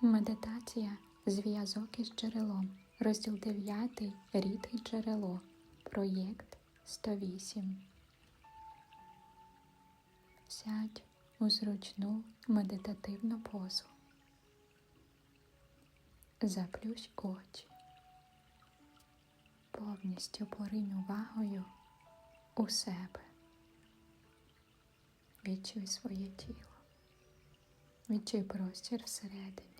Медитація зв'язок із джерелом. Розділ 9. Рід і джерело. Проєкт 108. Сядь у зручну медитативну позу. Заплющ очі. Повністю поринь увагою у себе. Відчуй своє тіло. Відчуй простір всередині.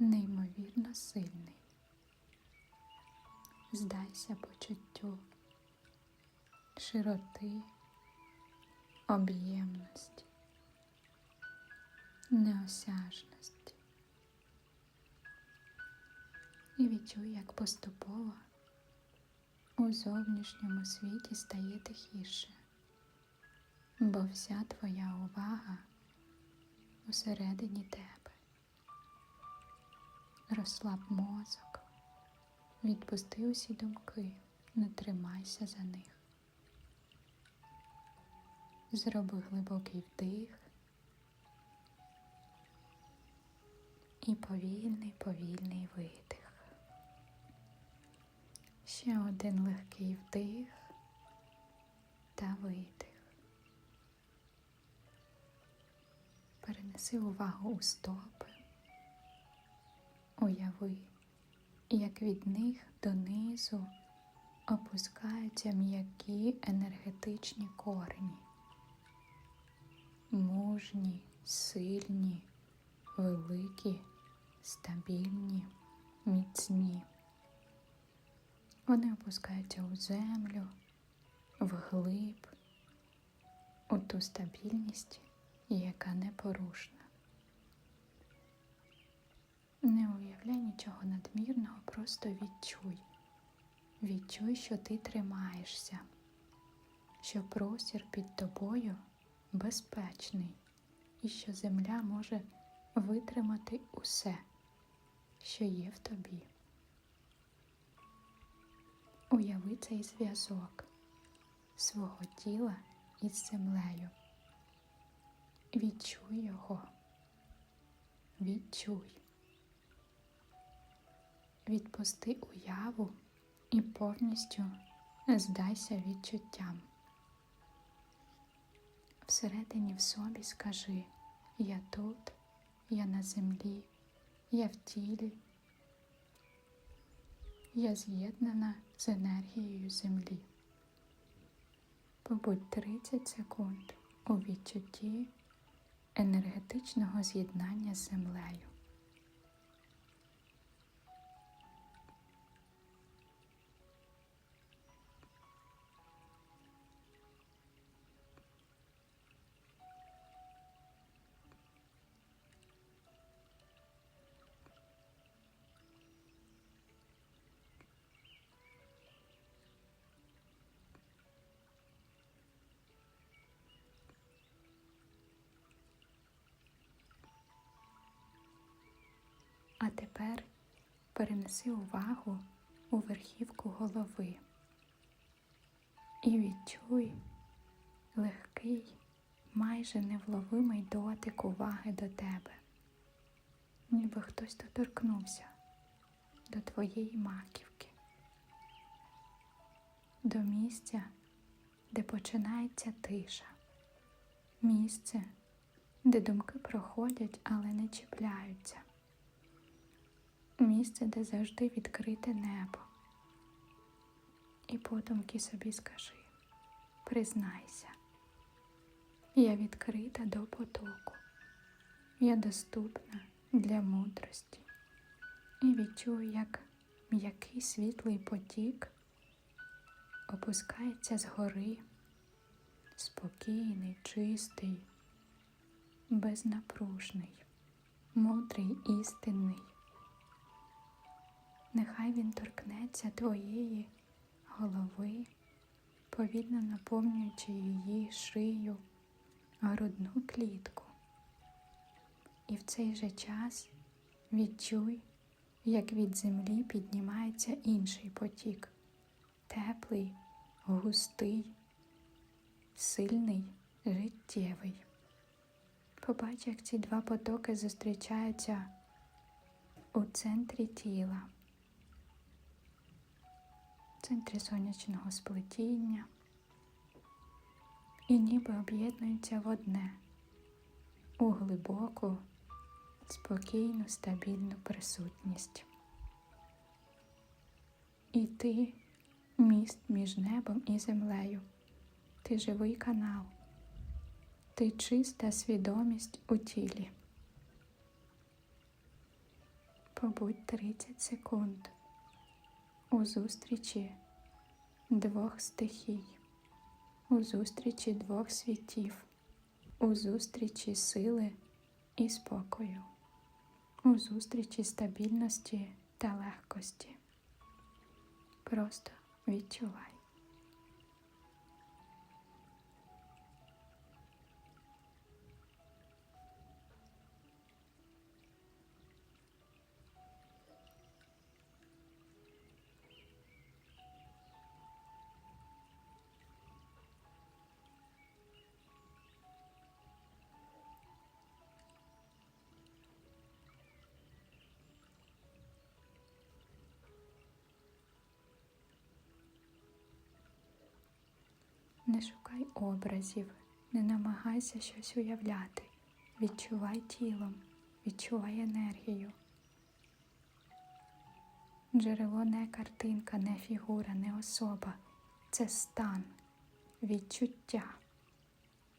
Неймовірно сильний. Здайся почуттю широти, об'ємності, неосяжності. І відчуй, як поступово у зовнішньому світі стає тихіше, бо вся твоя увага усередині тебе. Розслаб мозок, відпусти усі думки, не тримайся за них. Зроби глибокий вдих і повільний, повільний видих. Ще один легкий вдих та видих. Перенеси увагу у стопи. Уяви, як від них донизу опускаються м'які енергетичні корені. Мужні, сильні, великі, стабільні, міцні. Вони опускаються у землю, вглиб, у ту стабільність, яка непорушна. Не уявляй нічого надмірного, просто відчуй. Відчуй, що ти тримаєшся, що простір під тобою безпечний і що земля може витримати усе, що є в тобі. Уяви цей зв'язок свого тіла із землею. Відчуй його. Відчуй. Відпусти уяву і повністю здайся відчуттям. Всередині в собі скажи Я тут, я на землі, я в тілі, я з'єднана з енергією землі. Побудь 30 секунд у відчутті енергетичного з'єднання з землею. А тепер перенеси увагу у верхівку голови і відчуй легкий, майже невловимий дотик уваги до тебе, ніби хтось доторкнувся до твоєї маківки, до місця, де починається тиша, місце, де думки проходять, але не чіпляються місце, де завжди відкрите небо. І подумки собі скажи, признайся, я відкрита до потоку, я доступна для мудрості і відчую, як м'який світлий потік опускається згори, спокійний, чистий, безнапружний, мудрий, істинний. Нехай він торкнеться твоєї голови, повільно наповнюючи її шию, грудну клітку. І в цей же час відчуй, як від землі піднімається інший потік, теплий, густий, сильний, життєвий. Побач, як ці два потоки зустрічаються у центрі тіла, центрі сонячного сплетіння і ніби об'єднуються в одне у глибоку, спокійну, стабільну присутність. І ти міст між небом і землею. Ти живий канал, ти чиста свідомість у тілі. Побудь 30 секунд у зустрічі двох стихій, у зустрічі двох світів, у зустрічі сили і спокою, у зустрічі стабільності та легкості. Просто відчувай. Не шукай образів, не намагайся щось уявляти. Відчувай тілом, відчувай енергію. Джерело не картинка, не фігура, не особа. Це стан, відчуття,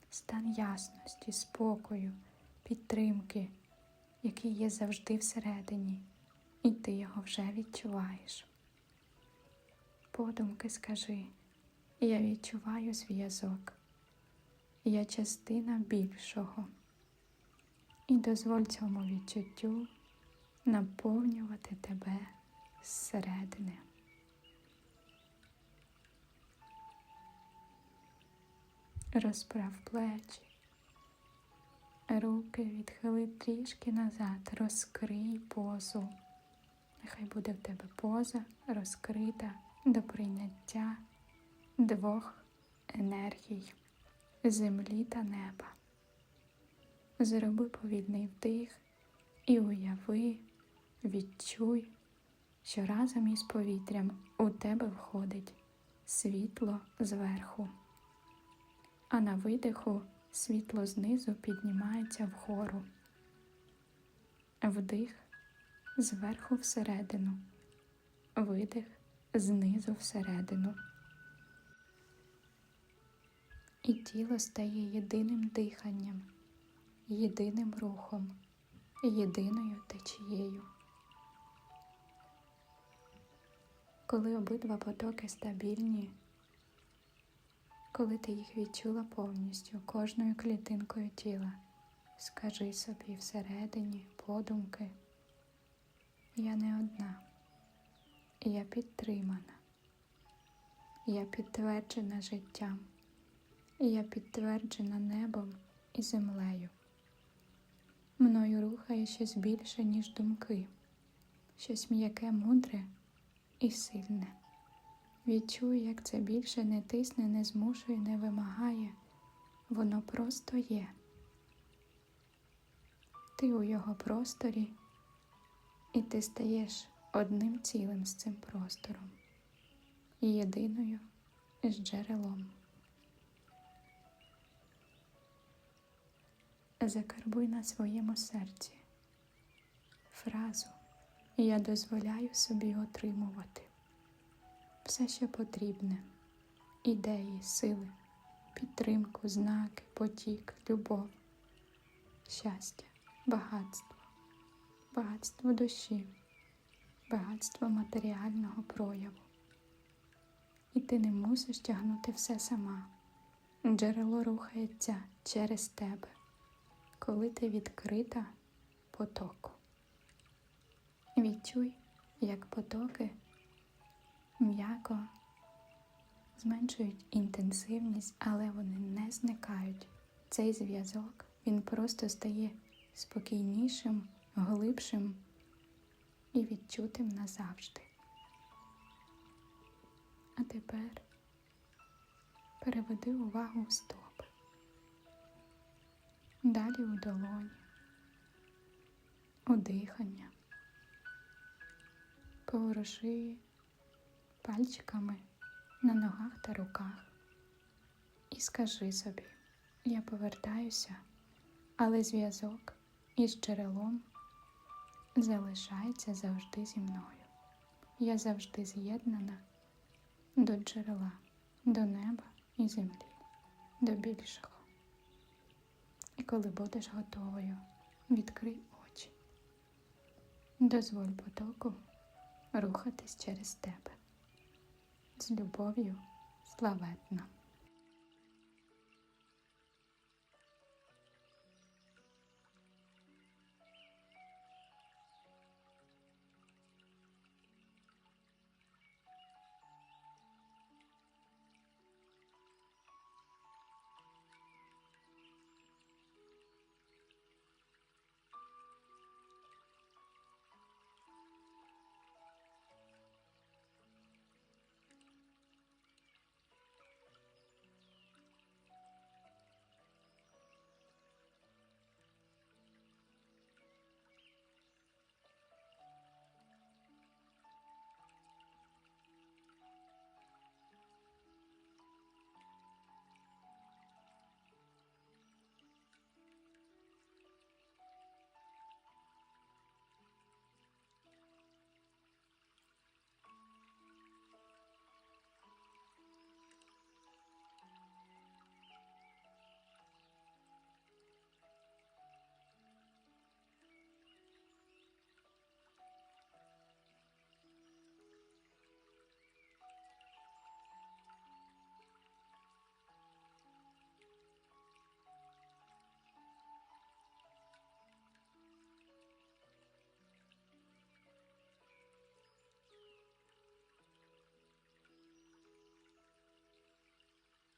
стан ясності, спокою, підтримки, який є завжди всередині, і ти його вже відчуваєш. Подумки скажи. Я відчуваю зв'язок. Я частина більшого. І дозволь цьому відчуттю наповнювати тебе зсередини. Розправ плечі, руки відхили трішки назад, розкрий позу. Нехай буде в тебе поза розкрита до прийняття двох енергій землі та неба. Зроби повільний вдих і уяви, відчуй, що разом із повітрям у тебе входить світло зверху, а на видиху світло знизу піднімається вгору. Вдих зверху всередину, видих знизу всередину і тіло стає єдиним диханням, єдиним рухом, єдиною течією. Коли обидва потоки стабільні, коли ти їх відчула повністю кожною клітинкою тіла, скажи собі всередині подумки, я не одна, я підтримана, я підтверджена життям і я підтверджена небом і землею. Мною рухає щось більше, ніж думки, щось м'яке, мудре і сильне. Відчую, як це більше не тисне, не змушує, не вимагає, воно просто є. Ти у його просторі, і ти стаєш одним цілим з цим простором і єдиною з джерелом. Закарбуй на своєму серці. Фразу Я дозволяю собі отримувати все, що потрібне, ідеї, сили, підтримку, знаки, потік, любов, щастя, багатство, багатство душі, багатство матеріального прояву. І ти не мусиш тягнути все сама. Джерело рухається через тебе коли ти відкрита потоку. Відчуй, як потоки м'яко зменшують інтенсивність, але вони не зникають. Цей зв'язок він просто стає спокійнішим, глибшим і відчутим назавжди. А тепер переведи увагу в стоп. Далі у долоні, у дихання. Поворуши пальчиками на ногах та руках і скажи собі, я повертаюся, але зв'язок із джерелом залишається завжди зі мною. Я завжди з'єднана до джерела, до неба і землі, до більшого. Коли будеш готовою, відкрий очі. Дозволь потоку рухатись через тебе. З любов'ю славетна.